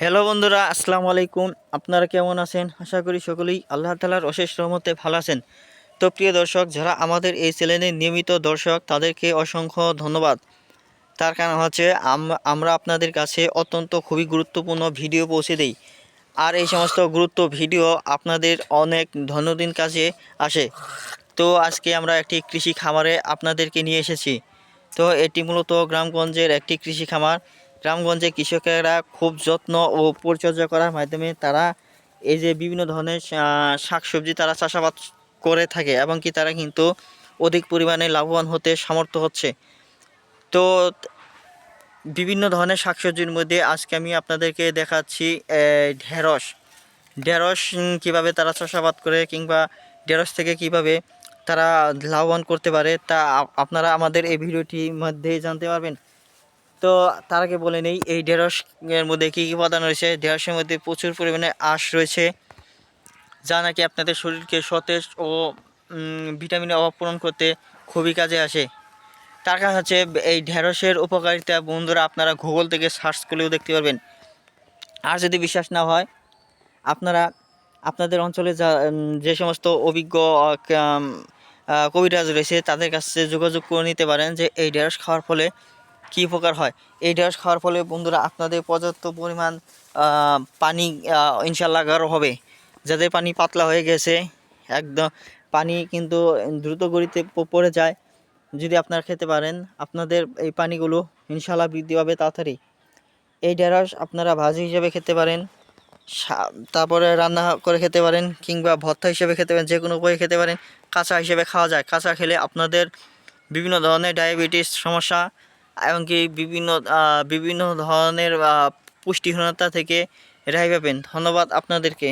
Hello বন্ধুরা, আসসালামু আলাইকুম। আপনারা কেমন আছেন? আশা করি সকলেই আল্লাহ তালার অশেষ রহমতে ভালো আছেন। তো প্রিয় দর্শক, যারা আমাদের এই চ্যানেলের নিয়মিত দর্শক, তাদেরকে অসংখ্য ধন্যবাদ। তার কারণ হচ্ছে, আম- আমরা আপনাদের কাছে অত্যন্ত খুবই গুরুত্বপূর্ণ ভিডিও পৌঁছে দিই। আর এই সমস্ত গুরুত্ব ভিডিও আপনাদের অনেক ধন্যদিন কাজে আসে। তো আজকে আমরা একটি কৃষি খামারে আপনাদেরকে নিয়ে এসেছি। তো এটি মূলত গ্রামগঞ্জের একটি কৃষি খামার। গ্রামগঞ্জে কৃষকেরা খুব যত্ন ও পরিচর্যা করার মাধ্যমে তারা এই যে বিভিন্ন ধরনের শাকসবজি তারা চাষাবাদ করে থাকে এবং কি তারা কিন্তু অধিক পরিমাণে লাভবান হতে সমর্থ হচ্ছে। তো বিভিন্ন ধরনের শাকসবজির মধ্যে আজকে আমি আপনাদেরকে দেখাচ্ছি ঢেঁড়স। ঢেঁড়স কীভাবে তারা চাষাবাদ করে কিংবা ঢেঁড়স থেকে কীভাবে তারা লাভবান করতে পারে তা আপনারা আমাদের এই ভিডিওটির মধ্যে জানতে পারবেন। তো তার আগে বলে নেই, এই ঢেঁড়স এর মধ্যে কী কী উপাদান রয়েছে? ঢেঁড়সের মধ্যে প্রচুর পরিমাণে আঁশ রয়েছে, যা নাকি আপনাদের শরীরকে সতেজ ও ভিটামিনের অভাব পূরণ করতে খুবই কাজে আসে। তার কারণ হচ্ছে, এই ঢেঁড়সের উপকারিতা বন্ধুরা আপনারা গুগল থেকে সার্চ করলেও দেখতে পারবেন। আর যদি বিশ্বাস না হয়, আপনারা আপনাদের অঞ্চলে যা যে সমস্ত অভিজ্ঞ কবিরাজ রয়েছে, তাদের কাছে যোগাযোগ করে নিতে পারেন যে, এই ঢেঁড়স খাওয়ার ফলে কী উপকার হয়? এই ঢেঁড়স খাওয়ার ফলে বন্ধুরা আপনাদের পর্যাপ্ত পরিমাণ পানি ইনশাল্লাহ গাঢ় হবে। যাদের পানি পাতলা হয়ে গেছে, একদম পানি কিন্তু দ্রুত গতিতে প- পড়ে যায়। যদি আপনারা খেতে পারেন, আপনাদের এই পানিগুলো ইনশাল্লাহ বৃদ্ধি পাবে তাড়াতাড়ি। এই ঢেঁড়স আপনারা ভাজি হিসেবে খেতে পারেন তারপরে রান্না করে খেতে পারেন, কিংবা ভর্তা হিসেবে খেতে পারেন যে কোনো উপায়ে খেতে পারেন। কাঁচা হিসেবে খাওয়া যায়। কাঁচা খেলে আপনাদের বিভিন্ন ধরনের ডায়াবেটিস সমস্যা এমনকি বিভিন্ন বিভিন্ন ধরনের পুষ্টিহীনতা থেকে রেহাই পাবেন। ধন্যবাদ আপনাদেরকে।